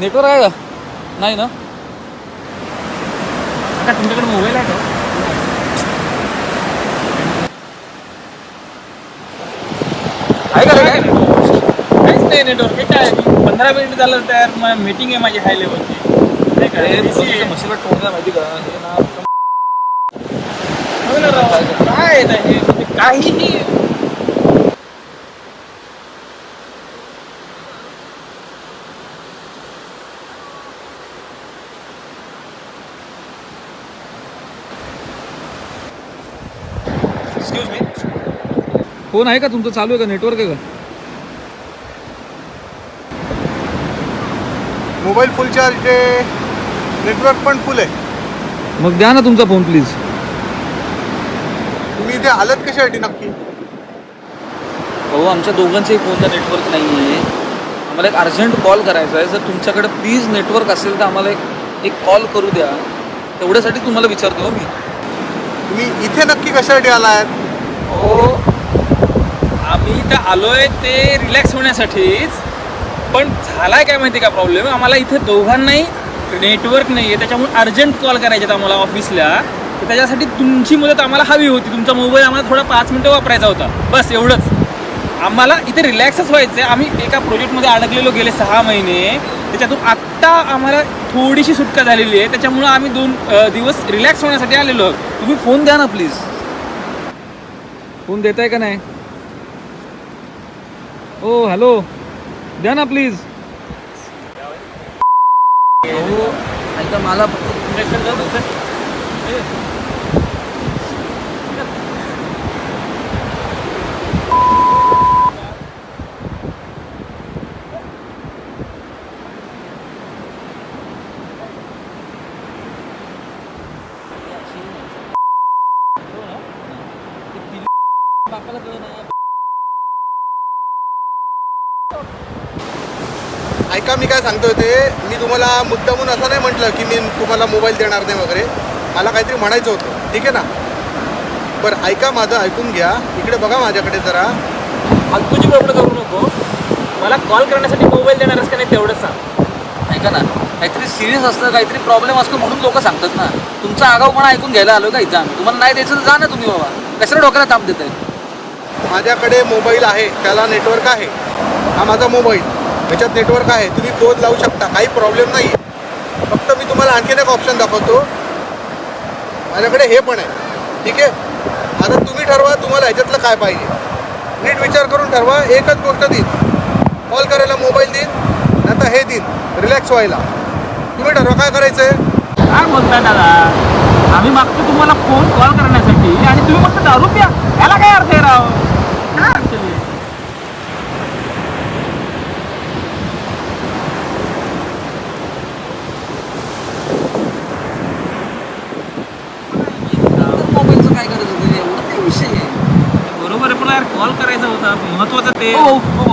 Network आहे का? नाही ना? का तुमच्याकडे मोबाईल आहे का आहे का रे काय? काहीच नाही नेटवर्क हे काय? पंधरा मिनिट झालं तर मीटिंग आहे माझी हाय लेवलची नाही का. म्हशीला टोन माहिती का? हे ना हो ना राव. काय आहे ना हे म्हणजे काहीही एक्सक्यूज मी फोन आहे का तुमचं? चालू आहे का नेटवर्क आहे का? मोबाईल फुल चार्ज आहे. नेटवर्क पण फुल आहे. मग द्या ना तुमचा फोन प्लीज तुम्ही इथे आलात कशासाठी नक्की? हो आमच्या दोघांचेही फोनला नेटवर्क नाही आहे आम्हाला एक अर्जंट कॉल करायचा आहे. जर तुमच्याकडे प्लीज नेटवर्क असेल तर आम्हाला एक एक कॉल करू द्या. तेवढ्यासाठी तुम्हाला विचारतो मी. तुम्ही इथे नक्की कशासाठी आलात हो. आम्ही इथं आलोय ते रिलॅक्स होण्यासाठीच. पण झालाय काय माहिती का प्रॉब्लेम आम्हाला इथे दोघांनाही नेटवर्क नाही आहे त्याच्यामुळे अर्जंट कॉल करायचे आहेत आम्हाला ऑफिसला तर त्याच्यासाठी तुमची मदत आम्हाला हवी होती. तुमचा मोबाईल आम्हाला थोडा पाच मिनटं वापरायचा होता. बस एवढंच. आम्हाला इथे रिलॅक्सच व्हायचं आहे आम्ही एका प्रोजेक्टमध्ये अडकलेलो गेले सहा महिने. त्याच्यातून आत्ता आम्हाला थोडीशी सुटका झालेली आहे. त्याच्यामुळं आम्ही दोन दिवस रिलॅक्स होण्यासाठी आलेलो आहोत. तुम्ही फोन द्या ना प्लीज फोन देताय का नाही? ओ हॅलो द्या ना प्लीज मला ऐका मी काय सांगतोय ते? मी तुम्हाला मुद्दामून असं नाही म्हटलं की मी तुम्हाला मोबाईल देणार नाही वगैरे. मला काहीतरी म्हणायचं होतं. ठीक आहे ना? बरं ऐका माझं ऐकून घ्या. इकडे बघा माझ्याकडे जरा. फालतूची बडबड करू नको. मला कॉल करण्यासाठी मोबाईल देणारच का नाही तेवढंच सांग. ऐका ना काहीतरी सिरियस असतं काहीतरी प्रॉब्लेम असतो म्हणून लोक सांगतात ना. तुमचा आगाऊपणा ऐकून घ्यायला आलो का इथं आम्ही? तुम्हाला नाही द्यायचं तर जा ना तुम्ही बाबा. कशाला डोक्याला ताप देत आहे माझ्याकडे मोबाईल आहे त्याला नेटवर्क आहे. हा माझा मोबाईल. ह्याच्यात नेटवर्क आहे. तुम्ही फोन लावू शकता. काही प्रॉब्लेम नाही. फक्त मी तुम्हाला आणखीन एक ऑप्शन दाखवतो. माझ्याकडे हे पण आहे. ठीक आहे? आता तुम्ही ठरवा तुम्हाला ह्याच्यातलं काय पाहिजे. नीट विचार करून ठरवा. एकच गोष्ट देईन. कॉल करायला मोबाईल देईन. आता हे देईन. रिलॅक्स व्हायला. तुम्ही ठरवा काय करायचं आहे काय बोलताय दादा? आम्ही मागतो तुम्हाला फोन कॉल करण्यासाठी. आणि तुम्ही फक्त दारू प्या. याला काय अर्थ आहे राव काय अर्थ आहे? मोबाईलचं काय करायचं होतं एवढं काय विषय आहे बरोबर